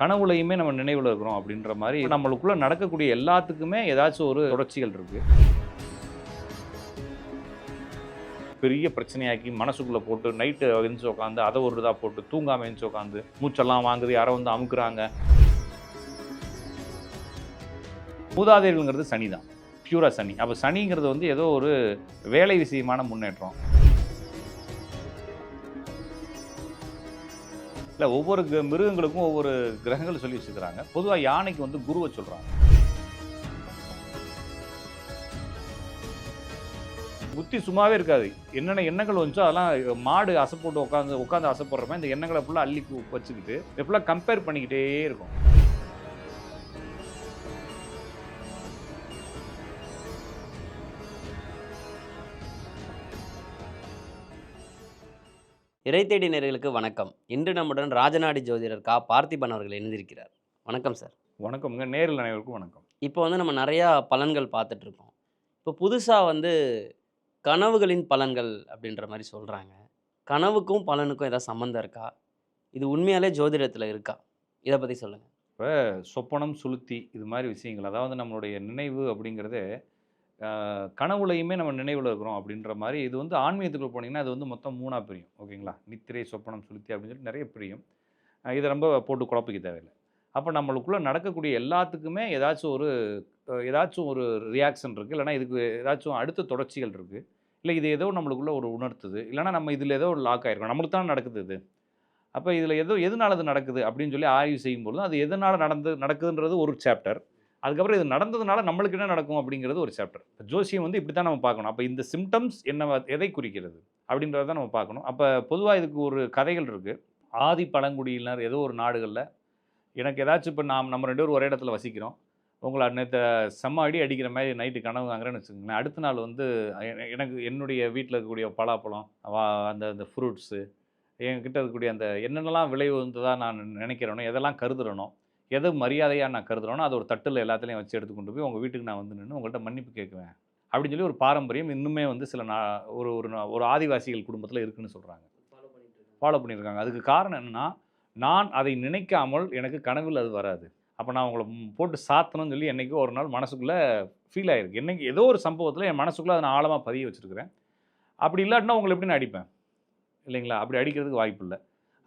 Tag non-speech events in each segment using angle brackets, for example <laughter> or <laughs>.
கனவுலையுமே நம்ம நினைவில் இருக்கிறோம் அப்படின்ற மாதிரி நம்மளுக்குள்ள நடக்கக்கூடிய எல்லாத்துக்குமே ஏதாச்சும் ஒரு தொடர்ச்சிகள் இருக்கு. பெரிய பிரச்சனையாக்கி மனசுக்குள்ளே போட்டு நைட்டு எழுந்து உட்காந்து அதை ஒரு இதாக போட்டு தூங்காமல் எழுந்து உட்காந்து மூச்செல்லாம் வாங்குது யாரோ வந்து அமுக்குறாங்க. மூதாதையர்கள்ங்கிறது சனி தான் பியூரா சனி. அப்போ சனிங்கிறது வந்து ஏதோ ஒரு வேலை விஷயமான முன்னேற்றம். இல்லை ஒவ்வொரு மிருகங்களுக்கும் ஒவ்வொரு கிரகங்கள் சொல்லி வச்சுக்கிறாங்க பொதுவாக யானைக்கு வந்து குருவை சொல்கிறாங்க புத்தி சும்மாவே இருக்காது. என்னென்ன எண்ணங்கள் வந்துச்சோ அதெல்லாம் மாடு அசை போட்டு உட்காந்து உட்காந்து அசைப்படுறப்ப இந்த எண்ணங்களை ஃபுல்லாக அள்ளி வச்சுக்கிட்டு இதை ஃபுல்லாக கம்பேர் பண்ணிக்கிட்டே இருக்கும். இறைத்தேடி நேர்களுக்கு வணக்கம். இன்று நம்முடன் ராஜநாடி ஜோதிடர் கா. பார்த்திபன் அவர்கள் இணைந்திருக்கிறார். வணக்கம் சார். வணக்கம்ங்க. நேரில் அனைவருக்கும் வணக்கம். இப்போ வந்து நம்ம நிறையா பலன்கள் பார்த்துட்டு இருக்கோம் இப்போ புதுசாக வந்து கனவுகளின் பலன்கள் அப்படின்ற மாதிரி சொல்கிறாங்க கனவுக்கும் பலனுக்கும் ஏதாவது சம்மந்தம் இருக்கா? இது உண்மையாலே ஜோதிடத்தில் இருக்கா? இதை பற்றி சொல்லுங்கள் சொப்பனம் சுளுத்தி இது மாதிரி விஷயங்கள் அதாவது நம்மளுடைய நினைவு அப்படிங்கிறது கனவுலையுமே நம்ம நினைவில் இருக்கிறோம் அப்படின்ற மாதிரி இது வந்து ஆன்மீகத்துக்குள்ள போனீங்கன்னா அது வந்து மொத்தம் மூணாக பிரியும். ஓகேங்களா? நித்திரை சொப்பனம் சுளுத்தி அப்படின்னு சொல்லி நிறைய பிரியும். இதை ரொம்ப போட்டு குழப்பிக்க தேவையில்லை. அப்போ நம்மளுக்குள்ளே நடக்கக்கூடிய எல்லாத்துக்குமே ஏதாச்சும் ஒரு ஏதாச்சும் ஒரு ரியாக்ஷன் இருக்குது இல்லைனா இதுக்கு ஏதாச்சும் அடுத்த தொடர்ச்சிகள் இருக்குது இல்லை இது ஏதோ நம்மளுக்குள்ளே ஒரு உணர்த்துது. இல்லைனா நம்ம இதில் ஏதோ ஒரு லாக் ஆயிருக்கோம். நம்மளுக்கு தான் நடக்குது இது? அப்போ இதில் ஏதோ எதனால் அது நடக்குது அப்படின்னு சொல்லி ஆய்வு செய்யும்போது அது எதனால் நடந்து நடக்குதுன்றது ஒரு சாப்டர் அதுக்கப்புறம் இது நடந்ததுனால நம்மளுக்கு என்ன நடக்கும் அப்படிங்கிறது ஒரு சாப்டர் ஜோசியம் வந்து இப்படி தான் நம்ம பார்க்கணும். அப்போ இந்த சிம்டம்ஸ் என்ன எதை குறிக்கிறது அப்படின்றத தான் நம்ம பார்க்கணும். அப்போ பொதுவாக இதுக்கு ஒரு கதைகள் இருக்குது ஆதி பழங்குடியினர் ஏதோ ஒரு நாடுகளில் எனக்கு ஏதாச்சும் இப்போ நாம் நம்ம ரெண்டு பேரும் ஒரே இடத்துல வசிக்கிறோம். உங்களை நேற்று செம்ம அடி அடிக்கிற மாதிரி நைட்டு கனவு வாங்குறேன்னு வச்சுக்கோங்களேன். அடுத்த நாள் வந்து எனக்கு என்னுடைய வீட்டில் இருக்கக்கூடிய பலாப்பழம் வா அந்த அந்த ஃப்ரூட்ஸு என்கிட்ட இருக்கக்கூடிய அந்த என்னென்னலாம் விளைவு வந்ததாக நான் நினைக்கிறேனோ எதெல்லாம் கருதுறேனோ எது மரியாதையாக நான் கருதுறேனோ அதை ஒரு தட்டில் எல்லாத்துலேயும் வச்சு எடுத்து கொண்டு போய் உங்கள் வீட்டுக்கு நான் வந்து நின்று உங்கள்கிட்ட மன்னிப்பு கேட்குவேன் அப்படின்னு சொல்லி ஒரு பாரம்பரியம் இன்னுமே வந்து சில நா ஒரு ஒரு ஒரு ஆதிவாசிகள் குடும்பத்தில் இருக்குன்னு சொல்கிறாங்க ஃபாலோ பண்ணியிருக்காங்க அதுக்கு காரணம் என்னென்னா நான் அதை நினைக்காமல் எனக்கு கனவில் அது வராது. அப்போ நான் உங்களை போட்டு சாத்தணும்னு சொல்லி என்றைக்கோ ஒரு நாள் மனசுக்குள்ளே ஃபீல் ஆயிருக்கு. என்னைக்கு ஏதோ ஒரு சம்பவத்தில் என் மனசுக்குள்ளே அதை நான் ஆழமாக பதிய வச்சுருக்கிறேன். அப்படி இல்லாட்டினா உங்களை எப்படி நான் அடிப்பேன்? இல்லைங்களா? அப்படி அடிக்கிறதுக்கு வாய்ப்பு இல்லை.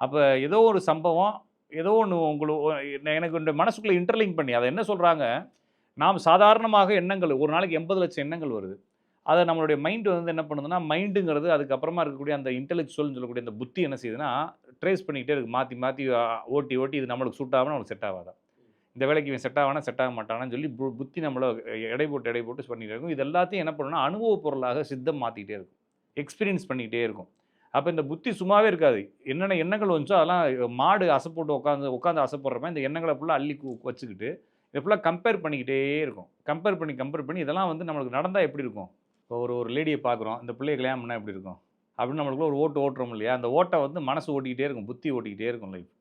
அப்போ ஏதோ ஒரு சம்பவம் ஏதோ ஒன்று உங்களுக்கு எனக்கு இந்த மனசுக்குள்ளே இன்டர்லிங்க் பண்ணி அதை என்ன சொல்கிறாங்க நாம் சாதாரணமாக எண்ணங்கள் ஒரு நாளைக்கு எண்பது லட்சம் எண்ணங்கள் வருது. அதை நம்மளுடைய மைண்டு வந்து என்ன பண்ணுதுன்னா மைண்டுங்கிறது அதுக்கப்புறமா இருக்கக்கூடிய அந்த இன்டெலெக்சுவல்னு சொல்லக்கூடிய அந்த புத்தி என்ன செய்யுதுன்னா ட்ரேஸ் பண்ணிக்கிட்டே இருக்கு. மாற்றி மாற்றி ஓட்டி ஓட்டி இது நம்மளுக்கு சூட் ஆகணும் அவனுக்கு செட் ஆகாதான் இந்த வேலைக்கு இவன் செட் ஆகானா செட் ஆக மாட்டானான்னு சொல்லி பு- புத்தி நம்மளை எடை போட்டு எடை போட்டு பண்ணிகிட்டே இருக்கும். இது எல்லாத்தையும் என்ன பண்ணணும்னா அனுபவ பொருளாக சித்தம் மாற்றிக்கிட்டே இருக்கும். எக்ஸ்பீரியன்ஸ் பண்ணிக்கிட்டே இருக்கும். அப்போ இந்த புத்தி சும்மாவே இருக்காது. என்னென்ன எண்ணங்கள் வந்துச்சோ அதெல்லாம் மாடு அசை போட்டு உட்காந்து உட்காந்து அசைப்படுறப்ப இந்த எண்ணங்களை ஃபுல்லாக அள்ளி வச்சுக்கிட்டு இதை ஃபுல்லாக கம்பேர் பண்ணிக்கிட்டே இருக்கும். கம்பேர் பண்ணி கம்பேர் பண்ணி இதெல்லாம் வந்து நம்மளுக்கு நடந்தால் எப்படி இருக்கும்? இப்போ ஒரு ஒரு லேடியை பார்க்குறோம். இந்த பிள்ளையை கல்யாணம் பண்ணால் எப்படி இருக்கும்? அப்படின்னு நம்மளுக்குள்ள ஒரு ஓட்டு ஓட்டுறோம் இல்லையா? அந்த ஓட்டை வந்து மனசு ஓட்டிக்கிட்டே இருக்கும். புத்தி ஓட்டிக்கிட்டே இருக்கும் லைஃப்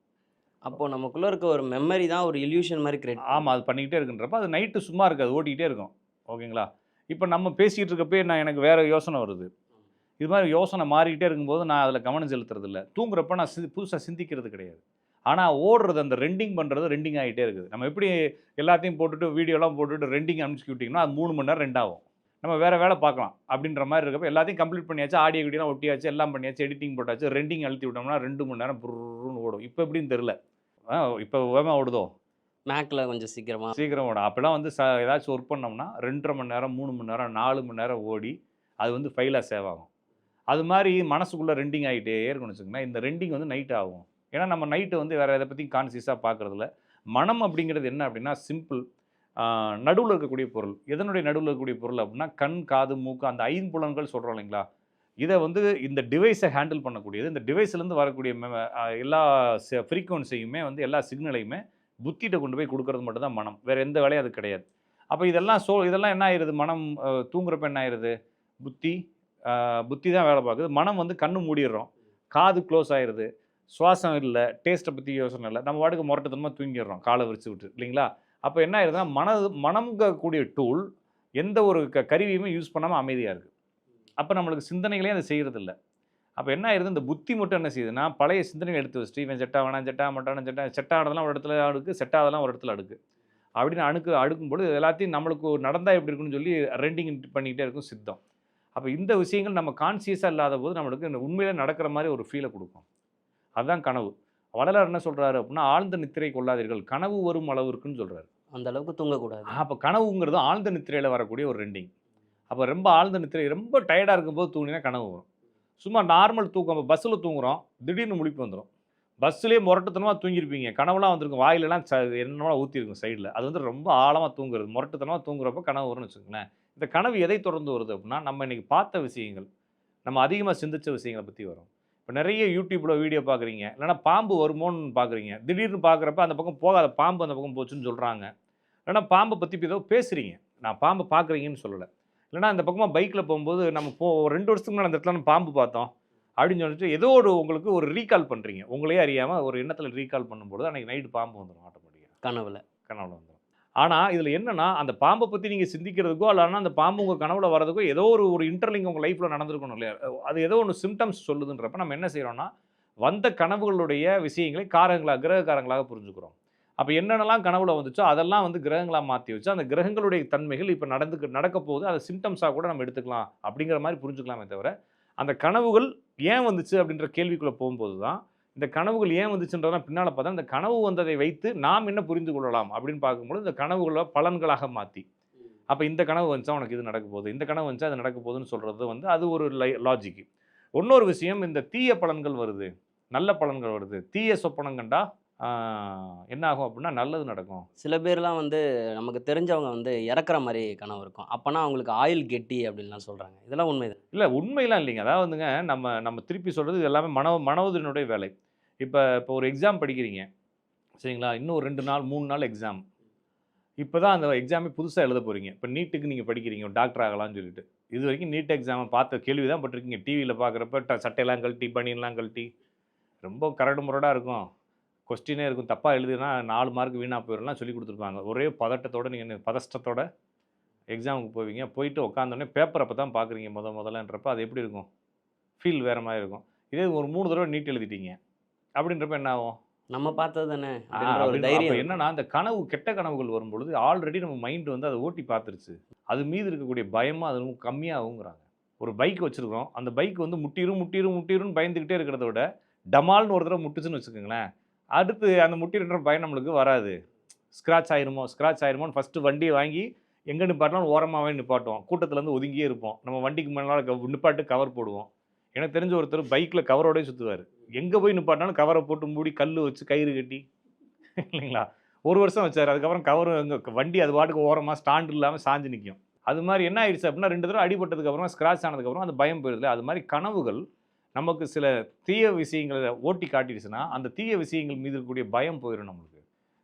அப்போது நமக்குள்ளே இருக்க ஒரு மெமரி தான் ஒரு இல்யூஷன் மாதிரி கிரியேட் ஆமாம் அது பண்ணிக்கிட்டே இருக்குன்றப்ப அது நைட்டு சும்மா இருக்காது. ஓட்டிக்கிட்டே இருக்கும். ஓகேங்களா? இப்போ நம்ம பேசிக்கிட்டு இருக்கப்பே நான் எனக்கு வேறு யோசனை வருது. இது மாதிரி யோசனை மாறிக்கிட்டே இருக்கும்போது நான் அதில் கவனம் செலுத்துறது இல்லை தூங்குறப்ப நான் சி புதுசாக சிந்திக்கிறது கிடையாது. ஆனால் ஓடுறது அந்த ரெண்டிங் பண்ணுறது ரெண்டிங் ஆகிட்டே இருக்குது. நம்ம எப்படி எல்லாத்தையும் போட்டுட்டு வீடியோலாம் போட்டுட்டு ரெண்டிங் அனுப்பிச்சு விட்டிங்கன்னா அது மூணு மணி நேரம் ரெண்டாகும் நம்ம வேறு வேலை பார்க்கலாம் அப்படின்ற மாதிரி இருக்கப்ப எல்லாத்தையும் கம்ப்ளீட் பண்ணியாச்சு ஆடியோ வீடியோலாம் ஒட்டியாச்சு எல்லாம் பண்ணியாச்சு எடிட்டிங் போட்டாச்சு ரெண்டிங் அழுத்தி விட்டோம்னா ரெண்டு மணி நேரம் புருன்னு ஓடும். இப்போ எப்படின்னு தெரில இப்போ வேகமாக ஓடுதோ? மேக்கில் கொஞ்சம் சீக்கிரமாக சீக்கிரம் ஓடும். அப்போலாம் வந்து ச ஏதாச்சும் ஒர்க் பண்ணோம்னா ரெண்டரை மணி நேரம் மூணு மணி நேரம் நாலு மணி நேரம் ஓடி அது வந்து ஃபைலாக சேவ் ஆகும். அது மாதிரி மனசுக்குள்ளே ரெண்டிங் ஆகிட்டே இருக்கும்னு வச்சுக்கோங்களேன். இந்த ரெண்டிங் வந்து நைட் ஆகும். ஏன்னா நம்ம நைட்டு வந்து வேறு எதை பற்றியும் கான்சியஸாக பார்க்குறதில்ல மனம் அப்படிங்கிறது என்ன அப்படின்னா சிம்பிள் நடுவில் இருக்கக்கூடிய பொருள். எதனுடைய நடுவில் இருக்கக்கூடிய பொருள் அப்படின்னா கண் காது மூக்கு அந்த ஐம்புலன்கள் சொல்கிறோம் இல்லைங்களா? இதை வந்து இந்த டிவைஸை ஹேண்டில் பண்ணக்கூடியது. இந்த டிவைஸ்லேருந்து வரக்கூடிய எல்லா ஃப்ரீக்குவன்சியுமே வந்து எல்லா சிக்னலையுமே புத்திகிட்ட கொண்டு போய் கொடுக்கறது மட்டும்தான் மனம். வேறு எந்த வேலையும் அது கிடையாது. அப்போ இதெல்லாம் சோ இதெல்லாம் என்ன ஆயிடுது மனம் தூங்குறப்ப என்ன ஆயிடுது புத்தி புத்தி தான் வேலை பார்க்குது. மனம் வந்து கண்ணு மூடிடுறோம். காது க்ளோஸ் ஆயிடுது சுவாசம் இல்லை டேஸ்ட்டை பற்றி யோசனை இல்லை. நம்ம வாட்டுக்கு முரட்டத்தனமாக தூங்கிடுறோம் காலை விரிச்சு விட்டு இல்லைங்களா? அப்போ என்ன ஆயிடுதுன்னா மனது மனம்கக்கூடிய டூல் எந்த ஒரு க கருவியுமே யூஸ் பண்ணாமல் அமைதியாக இருக்குது அப்போ நம்மளுக்கு சிந்தனைகளே அதை செய்கிறது இல்லை அப்போ என்ன ஆயிருது இந்த புத்தி மட்டும் என்ன செய்யுதுன்னா பழைய சிந்தனைகள் எடுத்து வச்சுட்டு இவன் செட்டா வேணாம் செட்டா மாட்டான செட்டா செட்டானதெல்லாம் ஒரு இடத்துல அடுக்கு செட்டாதெல்லாம் ஒரு இடத்துல அடுக்கு. அப்படின்னு அணுக்கு அடுக்கும்போது எல்லாத்தையும் நம்மளுக்கு நடந்தால் எப்படி இருக்குன்னு சொல்லி ரெண்டிங் பண்ணிக்கிட்டே இருக்கும் சித்தம். அப்போ இந்த விஷயங்கள் நம்ம கான்சியஸாக இல்லாத போது நம்மளுக்கு உண்மையிலே நடக்கிற மாதிரி ஒரு ஃபீலை கொடுக்கும். அதுதான் கனவு. வள்ளலார் என்ன சொல்றாரு அப்படின்னா ஆழ்ந்த நித்திரை கொள்ளாதீர்கள். கனவு வரும் அளவு இருக்குன்னு சொல்றாரு. அந்த அளவுக்கு தூங்கக்கூடாது. அப்போ கனவுங்கிறது ஆழ்ந்த நித்திரையில் வரக்கூடிய ஒரு ரெண்டிங் அப்போ ரொம்ப ஆழ்ந்த நித்திரை ரொம்ப டயர்டாக இருக்கும்போது தூங்கினா கனவு வரும். சும்மா நார்மல் தூக்கம் இப்போ பஸ்ஸில் தூங்குறோம் திடீர்னு முழிப்பு வந்துடும் பஸ்ஸுலேயே முரட்டுத்தனமாக தூங்கியிருப்பீங்க. கனவுலாம் வந்திருக்கும். வாயிலெல்லாம் ச என்னமா ஊற்றிருக்கும் சைடில் அது வந்து ரொம்ப ஆழமாக தூங்குறது. முரட்டுத்தனமாக தூங்குறப்ப கனவு வரும்னு வச்சுக்கோங்களேன். இந்த கனவு எதை தொடர்ந்து வருது அப்படின்னா நம்ம இன்னைக்கு பார்த்த விஷயங்கள் நம்ம அதிகமாக சிந்திச்ச விஷயங்களை பற்றி வரும். இப்போ நிறைய யூடியூப்பில் வீடியோ பார்க்குறீங்க இல்லைன்னா பாம்பு வருமோன்னு பார்க்குறீங்க. திடீர்னு பார்க்குறப்ப அந்த பக்கம் போகாத பாம்பு அந்த பக்கம் போச்சுன்னு சொல்கிறாங்க இல்லைன்னா பாம்பை பற்றி இப்போ ஏதோ பேசுகிறீங்க நான் பாம்பை பார்க்குறீங்கன்னு சொல்லலை. இல்லைன்னா அந்த பக்கமாக பைக்கில் போகும்போது நம்ம போ ரெண்டு வருஷத்துக்கு முன்னாடி அந்த இடத்துல நம்ம பாம்பு பார்த்தோம் அப்படின்னு சொல்லிட்டு ஏதோ ஒரு உங்களுக்கு ஒரு ரீகால் பண்ணுறீங்க உங்களையே அறியாமல் ஒரு எண்ணத்தில் ரீகால் பண்ணும்போது அன்றைக்கி நைட்டு பாம்பு வந்துடும் ஆட்டோமேட்டிக்காக கனவுல. கனவுல வந்துடும் ஆனால் இதில் என்னென்னா அந்த பாம்பை பற்றி நீங்கள் சிந்திக்கிறதுக்கோ இல்லைன்னா அந்த பாம்பு உங்கள் கனவுல வரதுக்கோ ஏதோ ஒரு ஒரு இன்டர்லிங் உங்கள் லைஃப்பில் நடந்திருக்கணும் இல்லையா? அது ஏதோ ஒன்று சிம்டம்ஸ் சொல்லுதுன்றப்ப நம்ம என்ன செய்கிறோம்னா வந்த கனவுகளுடைய விஷயங்களை காரங்களாக கிரகக்காரங்களாக புரிஞ்சுக்கிறோம். அப்போ என்னென்னலாம் கனவுல வந்துச்சோ அதெல்லாம் வந்து கிரகங்களாக மாற்றி வச்சு அந்த கிரகங்களுடைய தன்மைகள் இப்போ நடந்துக்கு நடக்க போகுது. அதை சிம்டம்ஸாக கூட நம்ம எடுத்துக்கலாம் அப்படிங்கிற மாதிரி புரிஞ்சுக்கலாமே தவிர அந்த கனவுகள் ஏன் வந்துச்சு அப்படின்ற கேள்விக்குள்ளே போகும்போது தான் இந்த கனவுகள் ஏன் வந்துச்சுன்றதெல்லாம் பின்னால் பார்த்தா இந்த கனவு வந்ததை வைத்து நாம் என்ன புரிந்து கொள்ளலாம் அப்படின்னு பார்க்கும்போது இந்த கனவுகளை பலன்களாக மாற்றி அப்போ இந்த கனவு வந்துச்சா உனக்கு இது நடக்க போகுது. இந்த கனவு வந்துச்சா அது நடக்க போகுதுன்னு சொல்கிறது வந்து அது ஒரு லை லாஜிக்கு இன்னொரு விஷயம் இந்த தீய பலன்கள் வருது. நல்ல பலன்கள் வருது. தீய சொப்பனம் கண்டா என்ன ஆகும் அப்படின்னா நல்லது நடக்கும். சில பேர்லாம் வந்து நமக்கு தெரிஞ்சவங்க வந்து இறக்குற மாதிரி கனவு இருக்கும். அப்போனா அவங்களுக்கு ஆயில் கெட்டி அப்படின்லாம் சொல்கிறாங்க இதெல்லாம் உண்மைதான். இல்லை உண்மையெல்லாம் இல்லைங்க. அதாவது வந்துங்க நம்ம நம்ம திருப்பி சொல்கிறது இது எல்லாமே மனோ மனோதனுடைய வேலை. இப்போ இப்போ ஒரு எக்ஸாம் படிக்கிறீங்க. சரிங்களா? இன்னும் ஒரு ரெண்டு நாள் மூணு நாள் எக்ஸாம் இப்போ தான் அந்த எக்ஸாமே புதுசாக எழுத போகிறீங்க இப்போ நீட்டுக்கு நீங்கள் படிக்கிறீங்க டாக்டர் ஆகலாம்னு சொல்லிட்டு. இது வரைக்கும் நீட் எக்ஸாமை பார்த்த கேள்வி தான் பட்டிருக்கீங்க டிவியில் பார்க்குறப்ப ட சட்டையெல்லாம் கழட்டி பனியெல்லாம் கழட்டி. ரொம்ப கரடு முரடாக இருக்கும். கொஸ்டினே இருக்கும். தப்பாக எழுதுனா நாலு மார்க் வீணாக போயிடலாம் சொல்லி கொடுத்துருப்பாங்க. ஒரே பதட்டத்தோட நீங்கள் பதஷ்டத்தோட எக்ஸாமுக்கு போவீங்க. போயிட்டு உட்காந்தோடனே பேப்பர் அப்போ தான் பார்க்குறீங்க முத முதல்லன்றப்ப அது எப்படி இருக்கும்? ஃபீல் வேறு மாதிரி இருக்கும். இதே ஒரு மூணு தடவை நீட் எழுதிட்டீங்க. அப்படின்றப்ப என்ன ஆகும்? நம்ம பார்த்தது தானே என்னன்னா அந்த கனவு கெட்ட கனவுகள் வரும்பொழுது ஆல்ரெடி நம்ம மைண்ட் வந்து அதை ஓட்டி பார்த்துருச்சு. அது மீது இருக்கக்கூடிய பயமா அது கம்மியாகுங்கிறாங்க ஒரு பைக் வச்சிருக்கோம் அந்த பைக் வந்து முட்டிரும் முட்டிரும் முட்டிரும்னு பயந்துக்கிட்டே இருக்கிறத விட டமால்னு ஒரு தடவை முட்டுச்சுன்னு வச்சுக்கோங்களேன். அடுத்து அந்த முட்டிருன்ற பயம் நம்மளுக்கு வராது. ஸ்க்ராட்ச் ஆயிருமோ? ஸ்க்ராட்ச் ஆயிருமோன்னு ஃபஸ்ட்டு வண்டியை வாங்கி எங்கே நிப்பாட்டலாம் ஓரமாகவே நிப்பாட்டுவோம். கூட்டத்துலேருந்து ஒதுங்கியே இருப்போம். நம்ம வண்டிக்கு முன்னால் நிப்பாட்டு கவர் போடுவோம். எனக்கு தெரிஞ்ச ஒருத்தர் பைக்கில் கவரோடய சுற்றுவார் எங்கே போய் நிப்பாட்டினாலும் கவரை போட்டு மூடி கல் வச்சு கயிறு கட்டி. இல்லைங்களா? ஒரு வருஷம் வச்சார். அதுக்கப்புறம் கவர் எங்கள் வண்டி அது பாட்டுக்கு ஓரமாக ஸ்டாண்ட் இல்லாமல் சாஞ்சு நிற்கும் அது மாதிரி என்ன ஆயிடுச்சு அப்படின்னா ரெண்டு தடவை அடிபட்டதுக்கு ஸ்க்ராச் ஆனதுக்கப்புறம் அந்த பயம் போயிடுது அது மாதிரி கனவுகள் நமக்கு சில தீய விஷயங்களை ஓட்டி காட்டிடுச்சுன்னா அந்த தீய விஷயங்கள் மீது இருக்கக்கூடிய பயம் போயிடும் நம்மளுக்கு.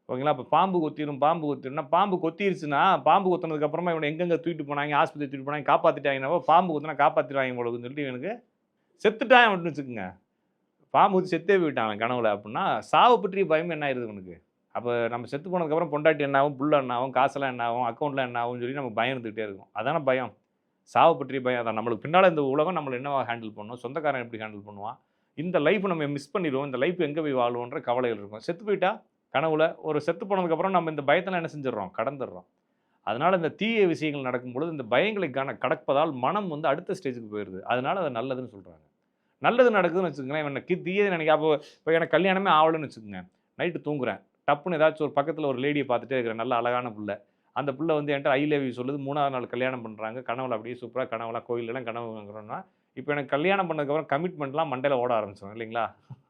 ஓகேங்களா? இப்போ பாம்பு கொத்திரும் பாம்பு கொத்திரும்னா பாம்பு கொத்திருச்சுன்னா பாம்பு கொத்தினதுக்கு அப்புறமா இவனை எங்கெங்கே தூக்கிட்டு போனாங்க ஆஸ்பத்திரி தூக்கிட்டு போனாங்க காப்பாற்றிட்டாங்கன்னா பாம்பு கொத்தினா காப்பாற்றிடுவாங்க போலக்குன்னு சொல்லிட்டு எனக்கு செத்துட்டான் அப்படின்னு வச்சுக்கோங்க. பாம்பு ஊற்றி செத்தே போயிட்டான் அவன் கனவுல அப்படின்னா சாவு பற்றிய பயம் என்ன ஆயிருது உனக்கு அப்போ நம்ம செத்து போனதுக்கப்புறம் பொண்டாட்டி என்னாகும் புள்ள என்ன ஆகும்? காசெல்லாம் என்ன ஆகும்? அக்கௌண்ட்டில் ஆகும்னு சொல்லி நம்ம பயம் இருந்துக்கிட்டே இருக்கும். அதான பயம்? சாவை பற்றிய பயம் அதான் நம்மளுக்கு பின்னால் இந்த உலகம் நம்மளை என்னவா ஹேண்டில் பண்ணும்? சொந்தக்காரன் எப்படி ஹேண்டில் பண்ணுவான்? இந்த லைஃப் நம்ம மிஸ் பண்ணிடுவோம். இந்த லைஃப் எங்கே போய் வாழ்வோன்ற கவலைகள் இருக்கும். செத்து போயிட்டா? கனவுல. ஒரு செத்து போனதுக்கப்புறம் நம்ம இந்த பயத்தெல்லாம் என்ன செஞ்சிடறோம்? கடந்துடுறோம். அதனால இந்த தீய விஷயங்கள் நடக்கும்பொழுது இந்த பயங்களை கன கடப்பதால் மனம் வந்து அடுத்த ஸ்டேஜுக்கு போயிடுது அதனால் அது நல்லதுன்னு சொல்கிறாங்க நல்லது நடக்குதுன்னு வச்சுக்கோங்களேன். எனக்கு தீயது நினைக்க அப்போ இப்போ எனக்கு கல்யாணமே ஆகலைன்னு வச்சுக்கோங்க. நைட்டு தூங்குறேன். டப்புன்னு ஏதாச்சும் ஒரு பக்கத்தில் ஒரு லேடியை பார்த்துட்டே இருக்கிறேன். நல்ல அழகான புள்ள. அந்த பிள்ளை வந்து என்கிட்ட ஐ லவ் யூ சொல்லுது. மூணாவது நாள் கல்யாணம் பண்ணுறாங்க கனவுல அப்படியே சூப்பராக கனவுலாம் கோயிலெலாம் கனவு வாங்குறோம்னா இப்போ எனக்கு கல்யாணம் பண்ணதுக்கப்புறம் கமிட்மெண்ட்லாம் மண்டையில் ஓட ஆரம்பிச்சிடும் இல்லைங்களா?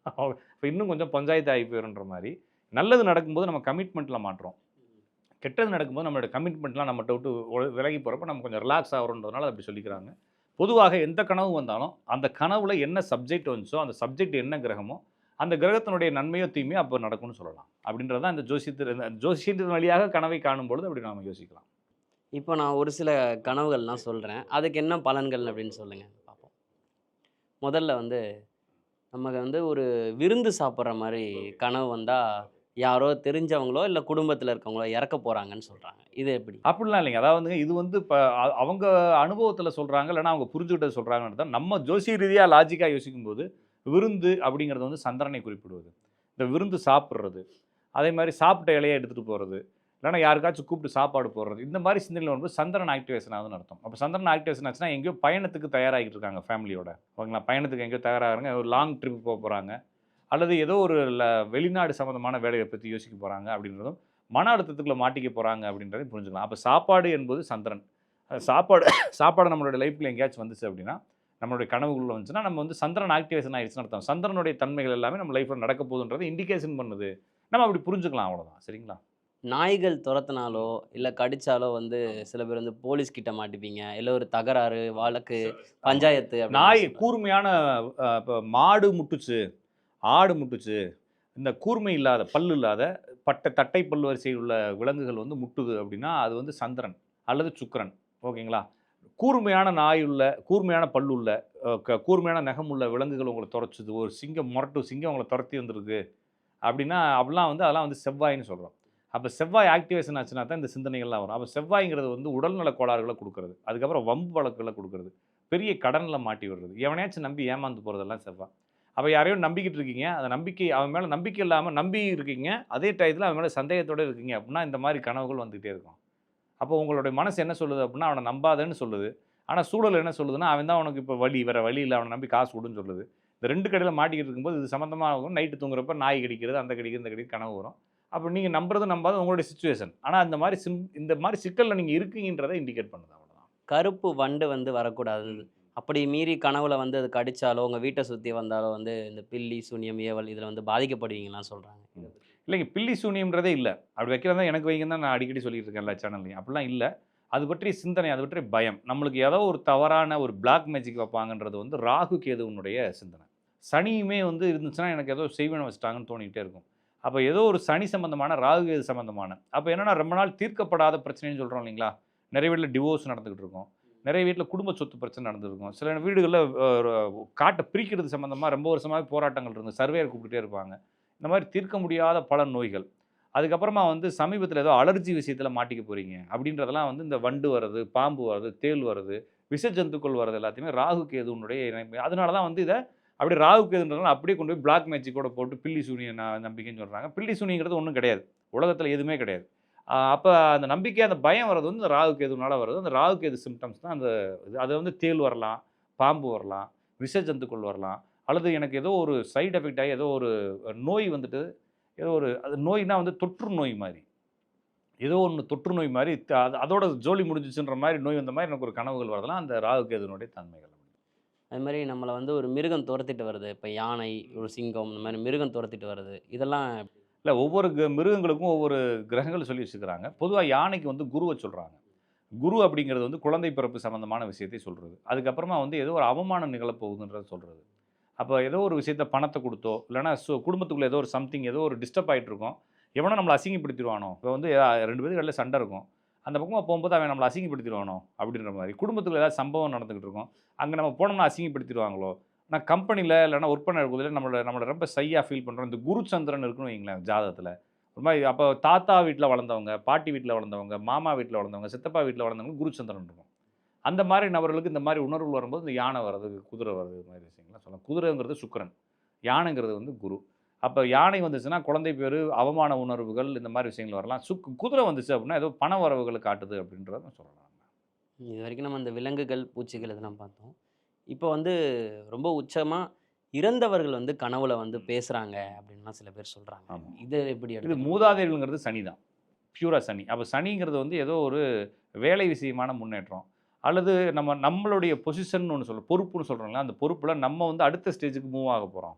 <laughs> இப்போ இன்னும் கொஞ்சம் பஞ்சாயத்து ஆகி போயிருன்ற மாதிரி. நல்லது நடக்கும்போது நம்ம கமிட்மெண்ட்டில் மாட்டுறோம். கெட்டது நடக்கும்போது நம்மளோட கமிட்மெண்ட்லாம் நம்மகிட்ட விட்டு விலகி போகிறப்ப நம்ம கொஞ்சம் ரிலாக்ஸ் ஆகிறோன்றதுனால அப்படி சொல்லிக்கிறாங்க. பொதுவாக எந்த கனவு வந்தாலும் அந்த கனவுல என்ன சப்ஜெக்ட் வந்துச்சோ அந்த சப்ஜெக்ட் என்ன கிரகமோ அந்த கிரகத்தினுடைய நன்மையோ தீமையோ அப்போ நடக்கும்னு சொல்லலாம். அப்படின்றது தான் இந்த ஜோசியத்தின் ஜோசியத்தின் வழியாக கனவை காணும் பொழுது அப்படி நாம யோசிக்கலாம். இப்போ நான் ஒரு சில கனவுகள்லாம் சொல்கிறேன் அதுக்கு என்ன பலன்கள் அப்படின்னு சொல்லுங்கள் பார்ப்போம். முதல்ல வந்து நமக்கு வந்து ஒரு விருந்து சாப்பிட்ற மாதிரி கனவு வந்தால் யாரோ தெரிஞ்சவங்களோ இல்லை குடும்பத்தில் இருக்கவங்களோ இறக்க போகிறாங்கன்னு சொல்கிறாங்க இது எப்படி? அப்படிலாம் இல்லைங்க. அதாவது இது வந்து இப்போ அவங்க அனுபவத்தில் சொல்கிறாங்க இல்லைன்னா அவங்க புரிஞ்சுக்கிட்டது சொல்கிறாங்கன்னு தான் நம்ம ஜோசிய ரீதியாக லாஜிக்காக யோசிக்கும்போது விருந்து அப்படிங்கிறது வந்து சந்திரனை குறிப்பிடுவது. இந்த விருந்து சாப்பிட்றது. அதே மாதிரி சாப்பிட்ட இலையை எடுத்துகிட்டு போகிறது இல்லைன்னா யாருக்காச்சும் கூப்பிட்டு சாப்பாடு போடுறது. இந்த மாதிரி சிந்தனையில் வரும்போது சந்திரன் ஆக்டிவேஷன் ஆகுதுன்னு அர்த்தம். அப்போ சந்திரன் ஆக்டிவேஷன் ஆச்சுன்னா எங்கேயோ பயணத்துக்கு தயாராகிட்டு இருக்காங்க ஃபேமிலியோட ஓகேங்களா? பயணத்துக்கு எங்கேயோ தயாராகிறாங்க. ஒரு லாங் ட்ரிப் போக போகிறாங்க அல்லது ஏதோ ஒரு வெளிநாடு சம்மந்தமான வேலையை பற்றி யோசிக்க போகிறாங்க அப்படின்றதும் மன அழுத்தத்துக்குள்ளே மாட்டிக்க போகிறாங்க அப்படின்றதையும் புரிஞ்சுக்கலாம். அப்போ சாப்பாடு என்பது சந்திரன். சாப்பாடு சாப்பாடு நம்மளோட லைஃப்பில் எங்கேயாச்சும் வந்துச்சு அப்படின்னா நம்மளுடைய கனவுக்குள்ள வந்துச்சுன்னா நம்ம வந்து சந்திரன் ஆக்டிவேஷன் ஆயிடுச்சுன்னு அர்த்தம். சந்திரனுடைய தன்மைகள் எல்லாமே நம்ம லைஃப்பில் நடக்க போகுதுன்றது இண்டிகேஷன் பண்ணுது. நம்ம அப்படி புரிஞ்சுக்கலாம் அவ்வளோதான் சரிங்களா? நாய்கள் துரத்துனாலோ இல்லை கடிச்சாலோ வந்து சில பேர் வந்து போலீஸ் கிட்ட மாட்டிப்பீங்க. இல்லை ஒரு தகராறு வழக்கு பஞ்சாயத்து நாய். கூர்மையான இப்போ மாடு முட்டுச்சு ஆடு முட்டுச்சு இந்த கூர்மை இல்லாத பல்லு இல்லாத பட்டை தட்டை பல் வரிசையில் உள்ள விலங்குகள் வந்து முட்டுது அப்படின்னா அது வந்து சந்திரன் அல்லது சுக்கிரன். ஓகேங்களா? கூர்மையான நாய் உள்ள கூர்மையான பல்லுள்ள க- கூர்மையான நகம் உள்ள விலங்குகள் உங்களை துரைச்சுது ஒரு சிங்கம் முரட்டு சிங்கம் உங்களை துரத்தி வந்துருக்கு. அப்படின்னா அப்படிலாம் வந்து அதெல்லாம் வந்து செவ்வாய்னு சொல்கிறோம் அப்போ செவ்வாய் ஆக்டிவேஷன் ஆச்சுன்னா தான் இந்த சிந்தனைகள்லாம் வரும். அப்போ செவ்வாய்ங்கிறது வந்து உடல்நல கோளாறுகளை கொடுக்குறது. அதுக்கப்புறம் வம்பு வழக்குகளை கொடுக்குறது. பெரிய கடனில் மாட்டி விடுறது. எவனையாச்சும் நம்பி ஏமாந்து போகிறதெல்லாம் செவ்வாய். அப்போ யாரையோ நம்பிக்கிட்டு இருக்கீங்க. அந்த நம்பிக்கை அவன் மேலே நம்பிக்கை இல்லாமல் நம்பி இருக்கீங்க. அதே டயத்தில் அவன் மேலே சந்தேகத்தோடு இருக்கீங்க. அப்படின்னா இந்த மாதிரி கனவுகள் வந்துகிட்டே இருக்கும். அப்போ உங்களுடைய மனசு என்ன சொல்லுது அப்படின்னா அவனை நம்பாதேன்னு சொல்லுது. ஆனால் சூழல் என்ன சொல்லுதுன்னா அவன் தான் உனக்கு இப்போ வழி வேற வழி இல்லை அவனை நம்பி காசு கொடுன்னு சொல்லுது. இந்த ரெண்டு கடையில் மாட்டிக்கிட்டு இருக்கும்போது இது சம்மந்தமாக நைட்டு தூங்குறப்ப நாய் கடிக்கிறது அந்த கடிக்கிறது இந்த கடிக்கிறது கனவு வரும். அப்போ நீங்கள் நம்புறது நம்பாத உங்களுடைய சுச்சுவேஷன் ஆனால் அந்த மாதிரி சிம் இந்த மாதிரி சிக்கலில் நீங்கள் இருக்கீங்கன்றதை இண்டிகேட் பண்ணுது அவ்வளோதான் கருப்பு வண்டு வந்து வரக்கூடாது. அப்படி மீறி கனவுல வந்து அது கடிச்சாலோ உங்கள் வீட்டை சுற்றி வந்தாலோ வந்து இந்த பில்லி சூனியம் ஏவல் இதில் வந்து பாதிக்கப்படுவீங்கலாம் சொல்கிறாங்க இல்லைங்க பில்லி சூனியம்ன்றதே இல்லை. அப்படி வைக்கிறதா எனக்கு வைங்க தான் நான் அடிக்கடி சொல்லிட்டு இருக்கேன் எல்லா சேனல்லையும் அப்படிலாம் இல்லை. அது பற்றிய சிந்தனை அது பற்றிய பயம். நம்மளுக்கு ஏதோ ஒரு தவறான ஒரு பிளாக் மேஜிக் வைப்பாங்கன்றது வந்து ராகு கேதுவனுடைய சிந்தனை. சனியுமே வந்து இருந்துச்சுன்னா எனக்கு ஏதோ செய்வன வச்சிட்டாங்கன்னு தோணிக்கிட்டே இருக்கும். அப்போ ஏதோ ஒரு சனி சம்பந்தமான ராகு கேது சம்பந்தமான. அப்போ என்னன்னா ரொம்ப நாள் தீர்க்கப்படாத பிரச்சனைன்னு சொல்கிறோம் இல்லைங்களா? நிறைய வீட்டில் டிவோர்ஸ் நடந்துக்கிட்டு இருக்கும். நிறைய வீட்டில் குடும்ப சொத்து பிரச்சனை நடந்திருக்கும் சில வீடுகளில் காட்டை பிரிக்கிறது சம்மந்தமாக ரொம்ப வருஷமாகவே போராட்டங்கள் இருந்து சர்வேயர் கூப்பிட்டுட்டே இருப்பாங்க. இந்த மாதிரி தீர்க்க முடியாத பல நோய்கள். அதுக்கப்புறமா வந்து சமீபத்தில் ஏதோ அலர்ஜி விஷயத்தில் மாட்டிக்க போகிறீங்க அப்படின்றதெல்லாம் வந்து இந்த வண்டு வர்றது பாம்பு வர்றது தேள் வர்றது விஷ ஜந்துக்கள் வர்றது எல்லாத்தையுமே ராகு கேதுனுடைய இணைப்பு. அதனால தான் வந்து இதை அப்படியே ராகு கேதுன்றதுனால அப்படியே கொண்டு போய் பிளாக் மேஜிக்கோட போட்டு பில்லி சூனிய நம்பிக்கைன்னு சொல்கிறாங்க பில்லி சூனிங்கிறது ஒன்றும் கிடையாது. உலகத்தில் எதுவுமே கிடையாது. அப்போ அந்த நம்பிக்கை அந்த பயம் வர்றது வந்து இந்த ராகு கேதுனால வருது அந்த ராகு கேது சிம்டம்ஸ் தான் அந்த இது. அது வந்து தேள் வரலாம் பாம்பு வரலாம் விஷ ஜந்துக்கள் வரலாம். அல்லது எனக்கு ஏதோ ஒரு சைடு எஃபெக்ட் ஆகி ஏதோ ஒரு நோய் வந்துட்டு ஏதோ ஒரு அது நோய்னா வந்து தொற்று நோய் மாதிரி. ஏதோ ஒன்று தொற்று நோய் மாதிரி அது அதோட ஜோலி முடிஞ்சிச்சுன்ற மாதிரி நோய் வந்த மாதிரி எனக்கு ஒரு கனவுகள் வரதெல்லாம் அந்த ராகு கேதுனுடைய தன்மைகள் அது மாதிரி நம்மளை வந்து ஒரு மிருகம் துரத்திட்டு வருது. இப்போ யானை ஒரு சிங்கம் இந்த மாதிரி மிருகம் துரத்திட்டு வருது. இதெல்லாம் இல்லை ஒவ்வொரு க- மிருகங்களுக்கும் ஒவ்வொரு கிரகங்கள் சொல்லி வச்சுக்கிறாங்க பொதுவாக யானைக்கு வந்து குருவை சொல்கிறாங்க குரு அப்படிங்கிறது வந்து குழந்தை பிறப்பு சம்மந்தமான விஷயத்தை சொல்கிறது அதுக்கப்புறமா வந்து ஏதோ ஒரு அவமானம் நிகழப்போகுதுன்றத சொல்கிறது அப்போ ஏதோ ஒரு விஷயத்த பணத்தை கொடுத்தோ இல்லைனா சு குடும்பத்துக்குள்ளே ஏதோ ஒரு சம்திங் ஏதோ ஒரு டிஸ்டர்ப் ஆகிட்டு இருக்கும் எவனோ நம்மளை அசிங்கப்படுத்திடுவானோ. இப்போ வந்து ரெண்டு பேருக்கு இடையில சண்டை இருக்கும். அந்த பக்கமாக போகும்போது அவன் நம்மளை அசிங்கப்படுத்திடுவானோ அப்படின்ற மாதிரி. குடும்பத்துக்குள்ள ஏதாவது சம்பவம் நடந்துகிட்டு இருக்கும். அங்கே நம்ம போனோம்னா அசிங்கப்படுத்திடுவாங்களோ? நான் கம்பெனியில் இல்லைன்னா ஒர்க் பண்ண இருக்கிறதுல நம்மளோட நம்மளை ரொம்ப சையாக ஃபீல் பண்ணுறோம் இந்த குரு சந்திரன் இருக்குன்னு வைங்களேன் ஜாதகத்தில். ஒரு மாதிரி அப்போ தாத்தா வீட்டில் வளர்ந்தவங்க பாட்டி வீட்டில் வளர்ந்தவங்க மாமா வீட்டில் வளர்ந்தவங்க சித்தப்பா வீட்டில் வளர்ந்தவங்க குரு சந்திரன் இருக்கும். அந்த மாதிரி நபர்களுக்கு இந்த மாதிரி உணர்வு வரும்போது இந்த யானை வர்றது குதிரை வர்றது இது மாதிரி விஷயங்கள்லாம் சொல்லலாம். குதிரைங்கிறது சுக்கிரன். யானைங்கிறது வந்து குரு. அப்போ யானை வந்துச்சுன்னா குழந்தை பேர் அவமான உணர்வுகள் இந்த மாதிரி விஷயங்கள் வரலாம். சுக் குதிரை வந்துச்சு அப்படின்னா ஏதோ பண வரவுகளை காட்டுது அப்படின்றத சொல்லலாம். இது வரைக்கும் நம்ம இந்த விலங்குகள் பூச்சிகள் இதெல்லாம் பார்த்தோம். இப்போ வந்து ரொம்ப உச்சமாக இறந்தவர்கள் வந்து கனவுல வந்து பேசுகிறாங்க அப்படின்லாம் சில பேர் சொல்கிறாங்க. இது எப்படி இது? மூதாதையர்கள்ங்கிறது சனி தான் பியூரா சனி. அப்போ சனிங்கிறது வந்து ஏதோ ஒரு வேலை விஷயமான முன்னேற்றம். அல்லது நம்ம நம்மளுடைய பொசிஷன் ஒன்று சொல்ல பொறுப்புன்னு சொல்கிறோம்ல அந்த பொறுப்பில் நம்ம வந்து அடுத்த ஸ்டேஜுக்கு மூவ் ஆக போகிறோம்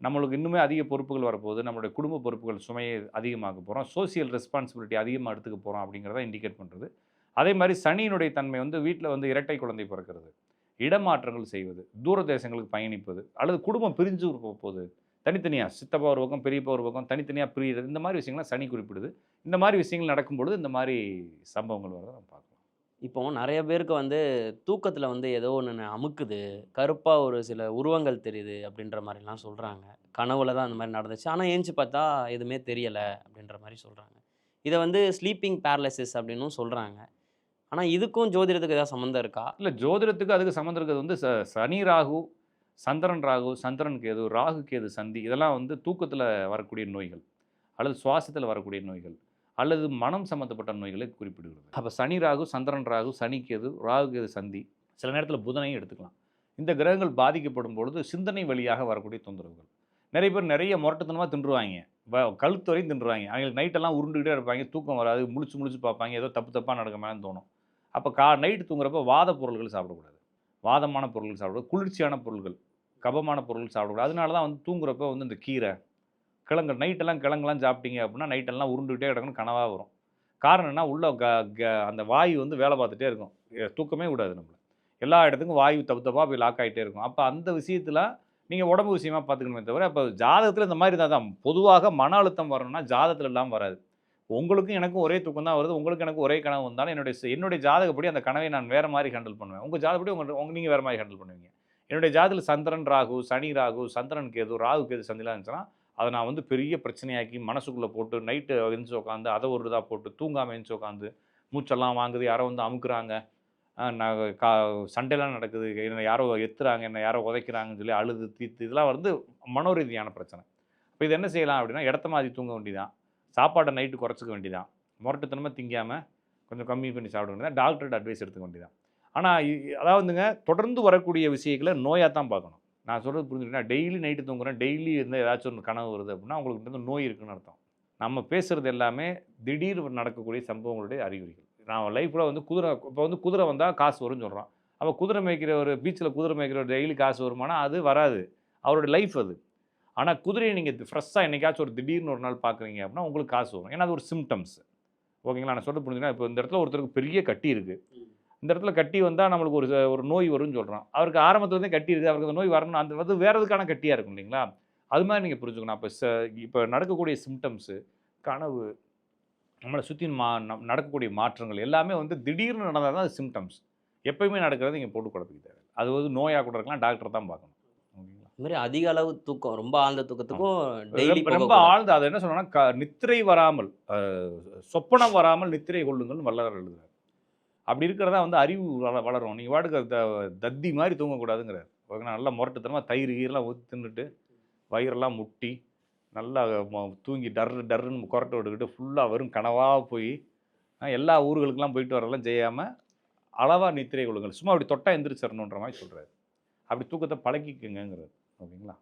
நம்மளுக்கு இன்னுமே அதிக பொறுப்புகள் வரப்போகுது. நம்மளுடைய குடும்ப பொறுப்புகள் சுமையை அதிகமாக போகிறோம் சோசியல் ரெஸ்பான்சிபிலிட்டி அதிகமாக எடுத்துக்க போகிறோம் அப்படிங்கிறத இண்டிகேட் பண்ணுறது அதே மாதிரி சனியினுடைய தன்மை வந்து வீட்டில் வந்து இரட்டை குழந்தை பிறக்கிறது. இடமாற்றங்கள் செய்வது தூர தேசங்களுக்கு பயணிப்பது அல்லது குடும்பம் பிரிஞ்சு போக போகுது. தனித்தனியாக சித்தப்பா ஒரு பக்கம் பெரியப்பா ஒரு பக்கம் தனித்தனியாக பிரியிறது. இந்த மாதிரி விஷயங்கள்லாம் சனி குறிப்பிடுது. இந்த மாதிரி விஷயங்கள் நடக்கும்பொழுது இந்த மாதிரி சம்பவங்கள் வரதை நம்ம பார்க்கலாம் இப்போ நிறைய பேருக்கு வந்து தூக்கத்தில் வந்து ஏதோ ஒன்று அமுக்குது. கருப்பாக ஒரு சில உருவங்கள் தெரியுது அப்படின்ற மாதிரிலாம் சொல்கிறாங்க கனவுல தான் அந்த மாதிரி நடந்துச்சு. ஆனால் ஏஞ்சி பார்த்தா எதுவுமே தெரியலை அப்படின்ற மாதிரி சொல்கிறாங்க இதை வந்து ஸ்லீப்பிங் பேரலைசிஸ் அப்படின்னும் சொல்கிறாங்க ஆனால் இதுக்கும் ஜோதிடத்துக்கு ஏதாவது சம்மந்தம் இருக்கா? இல்லை ஜோதிடத்துக்கு அதுக்கு சம்மந்தம் இருக்கிறது வந்து ச சனி ராகு சந்திரன் ராகு சந்திரன் கேது ராகு கேது சந்தி இதெல்லாம் வந்து தூக்கத்தில் வரக்கூடிய நோய்கள். அல்லது சுவாசத்தில் வரக்கூடிய நோய்கள். அல்லது மனம் சம்மந்தப்பட்ட நோய்களை குறிப்பிடுகிறது. அப்போ சனி ராகு சந்திரன் ராகு சனிக்கேது கேது ராகு கேது சந்தி சில நேரத்தில் புதனையும் எடுத்துக்கலாம். இந்த கிரகங்கள் பாதிக்கப்படும் பொழுது சிந்தனை வழியாக வரக்கூடிய தொந்தரவுகள். நிறைய பேர் நிறைய முரட்டுத்தனமாக தின்றுவாங்க. வ- கழுத்து வரையும் தின்றுவாங்க. அவங்களுக்கு நைட்டெல்லாம் உருண்டுகிட்டே இருப்பாங்க. தூக்கம் வராது. முழிச்சு முழிச்சு பார்ப்பாங்க. ஏதோ தப்பு தப்பாக நடக்கமான்னு தோணும். அப்போ கா நைட்டு தூங்குறப்ப வாத பொருள்கள் சாப்பிடக்கூடாது. வாதமான பொருள்கள் சாப்பிடக்கூடாது. குளிர்ச்சியான பொருள்கள் கபமான பொருள்கள் சாப்பிடக்கூடாது. அதனால தான் வந்து தூங்குறப்ப வந்து இந்த கீரை கிழங்கு நைட்டெல்லாம் கிழங்கெல்லாம் சாப்பிட்டீங்க அப்படின்னா நைட்டெல்லாம் உருண்டுகிட்டே கிடக்கணும் கனவாக வரும். காரணம் என்ன? உள்ள க க அந்த வாயு வந்து வேலை பார்த்துட்டே இருக்கும். தூக்கமே விடாது நம்மளை. எல்லா இடத்துக்கும் வாயு தப்பு தப்பாக போய் லாக் ஆகிட்டே இருக்கும். அப்போ அந்த விஷயத்தில் நீங்கள் உடம்பு விஷயமா பார்த்துக்கணுமே தவிர அப்போ ஜாதகத்தில் இந்த மாதிரி தான் தான். பொதுவாக மன அழுத்தம் வரணும்னா ஜாதகத்தில் இல்லாமல் வராது. உங்களுக்கும் எனக்கும் ஒரே தூக்கம் தான் வருது. உங்களுக்கு எனக்கு ஒரே கனவு வந்தாலும் என்னுடைய என்னுடைய ஜாதகப்படி அந்த கனவை நான் வேறு மாதிரி ஹேண்டில் பண்ணுவேன். உங்கள் ஜாதகப்படி உங்கள் உங்க நீங்கள் வேறு மாதிரி ஹேண்டில் பண்ணுவீங்க. என்னுடைய ஜாதகத்தில் சந்திரன் ராகு சனி ராகு சந்திரன் கேது ராகு கேது சந்திலாம் இருந்துச்சுன்னா அதை நான் வந்து பெரிய பிரச்சனையாக்கி மனசுக்குள்ளே போட்டு நைட்டு எழுந்துச்சு உட்காந்து அதை ஒரு இதாக போட்டு தூங்காமல் எழுந்துச்சு உட்காந்து மூச்செல்லாம் வாங்குது யாரோ வந்து அமுக்குறாங்க. நான் கா சண்டைலாம் நடக்குது. என்னை யாரோ எத்துறாங்க என்னை யாரோ உதைக்கிறாங்கன்னு சொல்லி அழுது தீத்து இதெல்லாம் வந்து மனோரீதியான பிரச்சனை. இப்போ இது என்ன செய்யலாம் அப்படின்னா இடத்த மாதிரி தூங்க வேண்டியதான் சாப்பாட்டை நைட்டு குறைச்சிக்க வேண்டியதான் முரட்டுத்தனமாக திங்காமல் கொஞ்சம் கம்மி பண்ணி சாப்பிட வேண்டியதான் டாக்டர்கிட்ட அட்வைஸ் எடுத்துக்க வேண்டியதான் ஆனால் அதாவதுங்க தொடர்ந்து வரக்கூடிய விஷயங்களை நோயாக தான் பார்க்கணும். நான் சொல்கிறது புரிஞ்சுக்கிட்டா டெய்லி நைட்டு தூங்குறேன். டெய்லி இருந்தால் ஏதாச்சும் ஒரு கனவு வருது அப்படின்னா உங்களுக்கு வந்து நோய் இருக்குன்னு அர்த்தம். நம்ம பேசுகிறது எல்லாமே திடீர் நடக்கக்கூடிய சம்பவங்களுடைய அறிகுறிகள். நான் லைஃப்பில் வந்து குதிரை இப்போ வந்து குதிரை வந்தால் காசு வரும்னு சொல்கிறோம் அப்போ குதிரை மேய்க்கிற ஒரு பீச்சில் குதிரை மேய்க்கிற ஒரு டெய்லி காசு வருமானா அது வராது. அவரோட லைஃப் அது. ஆனால் குதிரையை நீங்கள் ஃப்ரெஷ்ஷாக என்றைக்காச்சும் ஒரு திடீர்னு ஒரு நாள் பார்க்குறீங்க அப்படின்னா உங்களுக்கு காசு வரும். ஏன்னா அது ஒரு சிம்டம்ஸ் ஓகேங்களா? நான் சொல்ல புரிஞ்சுன்னா இப்போ இந்த இடத்துல ஒருத்தருக்கு பெரிய கட்டி இருக்குது இந்த இடத்துல கட்டி வந்தால் நம்மளுக்கு ஒரு ஒரு நோய் வரும்னு சொல்கிறோம் அவருக்கு ஆரம்பத்துலேருந்தே கட்டி இருக்குது அவருக்கு அந்த நோய் வரணும் அந்த வந்து வேறு எதுக்கான கட்டியாக இருக்கும் இல்லைங்களா? அது மாதிரி நீங்கள் புரிஞ்சுக்கணும். அப்போ ச இப்போ நடக்கக்கூடிய சிம்டம்ஸு கனவு நம்மளை சுற்றி மா நம்- நடக்கக்கூடிய மாற்றங்கள் எல்லாமே வந்து திடீர்னு நடந்தால் தான் அது சிம்டம்ஸ் எப்பயுமே நடக்கிறது நீங்கள் போட்டு குழப்பிக்க தேவை அது வந்து நோயாக கூட இருக்கலாம் டாக்டர் தான் பார்க்கணும். ஓகேங்களா? இந்த மாதிரி அதிக அளவு தூக்கம் ரொம்ப ஆழ்ந்த தூக்கத்துக்கும் டெய்லி ரொம்ப- ஆழ்ந்த அது என்ன சொன்னா க நித்திரை வராமல் சொப்பனம் வராமல் நித்திரை கொள்ளுங்கள் வல்லவர் எழுதுறாரு. அப்படி இருக்கிறதா வந்து அறிவு வள வளரும். நீங்கள் வாட்டுக்கு த- தத்தி மாதிரி தூங்கக்கூடாதுங்கிறார். ஓகேங்களா நல்லா முரட்டுத்தனமாக தயிர் கீரெல்லாம் ஊற்றி தின்னுட்டு வயிறெல்லாம் முட்டி நல்லா தூங்கி டர்ரு டர்ருன்னு கொரட்டை விட்டுக்கிட்டு ஃபுல்லாக வெறும் கனவாக போய் எல்லா ஊர்களுக்கெல்லாம் போயிட்டு வரலாம் செய்யாமல் அளவாக நித்திரை கொள்ளுங்கள். சும்மா அப்படி தொட்டா எந்திரிச்சிடணுன்ற மாதிரி சொல்கிறாரு அப்படி தூக்கத்தை பழக்கிக்குங்கிறார் ஓகேங்களா?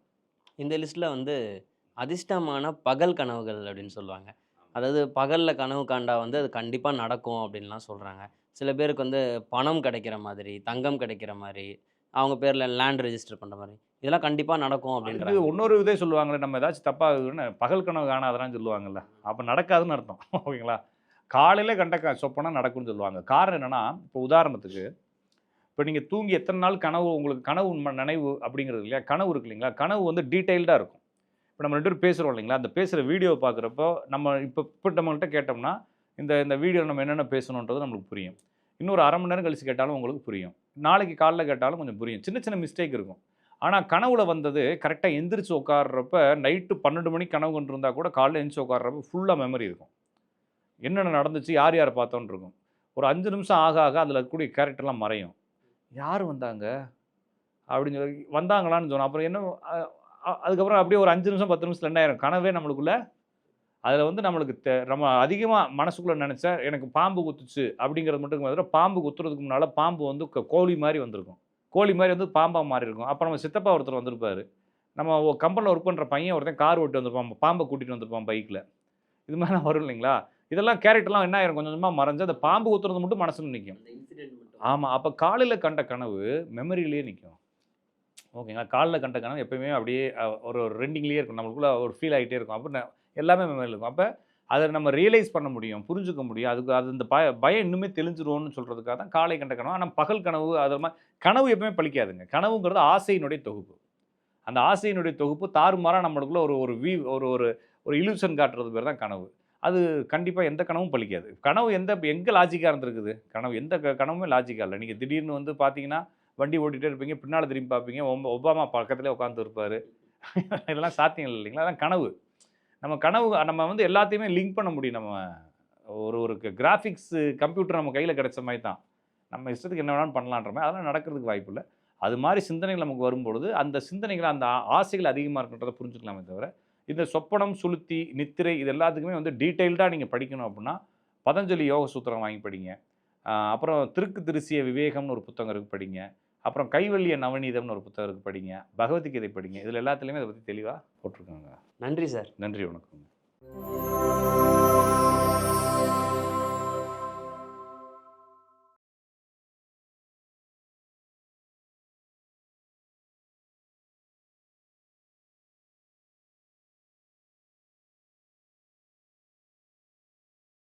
இந்த லிஸ்ட்டில் வந்து அதிர்ஷ்டமான பகல் கனவுகள் அப்படின்னு சொல்லுவாங்க. அதாவது பகலில் கனவு காண்டா வந்து அது கண்டிப்பாக நடக்கும் அப்படின்லாம் சொல்கிறாங்க சில பேருக்கு வந்து பணம் கிடைக்கிற மாதிரி தங்கம் கிடைக்கிற மாதிரி அவங்க பேரில் லேண்ட் ரெஜிஸ்டர் பண்ணுற மாதிரி இதெல்லாம் கண்டிப்பாக நடக்கும் இது அப்படின்றாங்க. இன்னொரு இதே சொல்லுவாங்களே நம்ம ஏதாச்சும் தப்பாகுதுன்னு பகல் கனவு காணாதரான்னு சொல்லுவாங்கல்ல அப்போ நடக்காதுன்னு அர்த்தம் <laughs> ஓகேங்களா? காலையில் கண்ட சொப்பனா நடக்கும்னு சொல்லுவாங்க. காரணம் என்னன்னா இப்போ உதாரணத்துக்கு இப்போ நீங்கள் தூங்கி எத்தனை நாள் கனவு உங்களுக்கு கனவு ம- நினைவு அப்படிங்கிறது இல்லையா? கனவு இருக்கு இல்லைங்களா? கனவு வந்து டீட்டெயில்டாக இருக்கும். இப்போ நம்ம ரெண்டு பேரும் பேசுகிறோம் இல்லைங்களா? அந்த பேசுகிற வீடியோ பார்க்குறப்போ நம்ம இப்போ இப்போ நம்மள்கிட்ட கேட்டோம்னா இந்த இந்த வீடியோ நம்ம என்னென்ன பேசணுன்றது நம்மளுக்கு புரியும். இன்னொரு அரை மணி நேரம் கழிச்சு கேட்டாலும் உங்களுக்கு புரியும். நாளைக்கு காலைல கேட்டாலும் கொஞ்சம் புரியும். சின்ன சின்ன மிஸ்டேக் இருக்கும். ஆனால் கனவுல வந்தது கரெக்டாக எந்திரிச்சு உட்கார்றப்ப நைட்டு பன்னெண்டு மணிக்கு கனவு கொண்டு இருந்தால் கூட காலைல எந்திரிச்சு உட்காடுறப்ப ஃபுல்லாக மெமரி இருக்கும். என்னென்ன நடந்துச்சு யார் யார் பார்த்தோன்னு இருக்கும். ஒரு அஞ்சு நிமிஷம் ஆக ஆக அதில் இருக்கக்கூடிய கேரக்டர்லாம் மறையும். யார் வந்தாங்க? அப்படின்னு சொல்லி வந்தாங்களான்னு சொன்னோம். அப்புறம் என்ன அதுக்கப்புறம் அப்படியே ஒரு அஞ்சு நிமிஷம் பத்து நிமிஷம் ரெண்டாயிரம் கனவே நம்மளுக்குள்ளே அதில் வந்து நம்மளுக்கு தெ நம்ம அதிகமாக மனசுக்குள்ளே நினச்சா எனக்கு பாம்பு குத்துச்சு அப்படிங்கிறது மட்டும் தவிர பாம்பு குத்துறதுக்கு முன்னால் பாம்பு வந்து கோழி மாதிரி வந்திருக்கும். கோழி மாதிரி வந்து பாம்பாக மாறி இருக்கும். அப்புறம் நம்ம சித்தப்பா ஒருத்தர் வந்திருப்பாரு. நம்ம கம்பெனியில் ஒர்க் பண்ணுற பையன் ஒருத்தன் கார் ஓட்டி வந்திருப்பான் பாம்பை கூட்டிகிட்டு வந்திருப்பான் பைக்கில் இது மாதிரிலாம் வரும் இல்லைங்களா? இதெல்லாம் கேரக்டர்லாம் என்ன ஆயிரும்? கொஞ்சம் கொஞ்சமாக மறைஞ்சு அந்த பாம்பு குத்துறது மட்டும் மனசுல நிற்கும் ஆமாம் அப்போ காலையில் கண்ட கனவு மெமரியிலேயே நிற்கும் ஓகேங்களா? காலையில் கண்ட கனவு எப்பயுமே அப்படியே ஒரு ரெண்டிங்லேயே இருக்கும். நம்மளுக்குள்ள ஒரு ஃபீல் ஆகிட்டே இருக்கும். அப்போ எல்லாமே மெமரியில் இருக்கும். அப்போ அதை நம்ம ரியலைஸ் பண்ண முடியும் புரிஞ்சுக்க முடியும். அதுக்கு அது இந்த பய பயம் இன்னுமே தெளிஞ்சிருவோம்னு சொல்கிறதுக்காக தான் காலை கண்ட கனவு. ஆனால் பகல் கனவு அது மாதிரி கனவு எப்பவுமே பழிக்காதுங்க. கனவுங்கிறது ஆசையினுடைய தொகுப்பு. அந்த ஆசையினுடைய தொகுப்பு தாறுமாறாக நம்மளுக்குள்ள ஒரு ஒரு வீ ஒரு ஒரு ஒரு இலூஷன் காட்டுறது பேர் தான் கனவு. அது கண்டிப்பாக எந்த கனவும் பழிக்காது. கனவு எந்த எங்கே லாஜிக்காக இருந்திருக்குது? கனவு எந்த க- கனவுமே லாஜிக்காக இல்லை. நீங்கள் திடீர்னு வந்து பார்த்தீங்கன்னா வண்டி ஓட்டிகிட்டே இருப்பீங்க பின்னால் திரும்பி பார்ப்பீங்க ஒம்ப- ஒபாமா பக்கத்துலேயே உட்காந்துருப்பார் <laughs> இதெல்லாம் சாத்தியம் இல்லைங்களா? அதான் கனவு. நம்ம கனவு நம்ம வந்து எல்லாத்தையுமே லிங்க் பண்ண முடியும். நம்ம ஒரு ஒரு கிராஃபிக்ஸ் கம்ப்யூட்டர் நம்ம கையில் கிடைச்ச மாதிரி தான். நம்ம இஷ்டத்துக்கு என்ன வேணாலும் பண்ணலான்ற மாதிரி. அதெல்லாம் நடக்கிறதுக்கு வாய்ப்பு இல்லை. அது மாதிரி சிந்தனைகள் நமக்கு வரும்பொழுது அந்த சிந்தனைகள் அந்த ஆ- ஆசைகள் அதிகமாக இருக்குன்றதை புரிஞ்சுக்கலாமே தவிர இந்த சொப்பனம் சுளுத்தி நித்திரை இது எல்லாத்துக்குமே வந்து டீட்டெயில்டாக நீங்கள் படிக்கணும் அப்படின்னா பதஞ்சலி யோக சூத்திரம் வாங்கி படிங்க. அப்புறம் திருக்கு திருசிய விவேகம்னு ஒரு புத்தகம் இருக்குது படிங்க. அப்புறம் கைவல்லிய நவநீதம்னு ஒரு புத்தகம் இருக்குது படிங்க. பகவத்கீதை படிங்க. இதில் எல்லாத்துலேயுமே அதை பற்றி தெளிவாக போட்டிருக்கோங்க. நன்றி சார். நன்றி வணக்கம்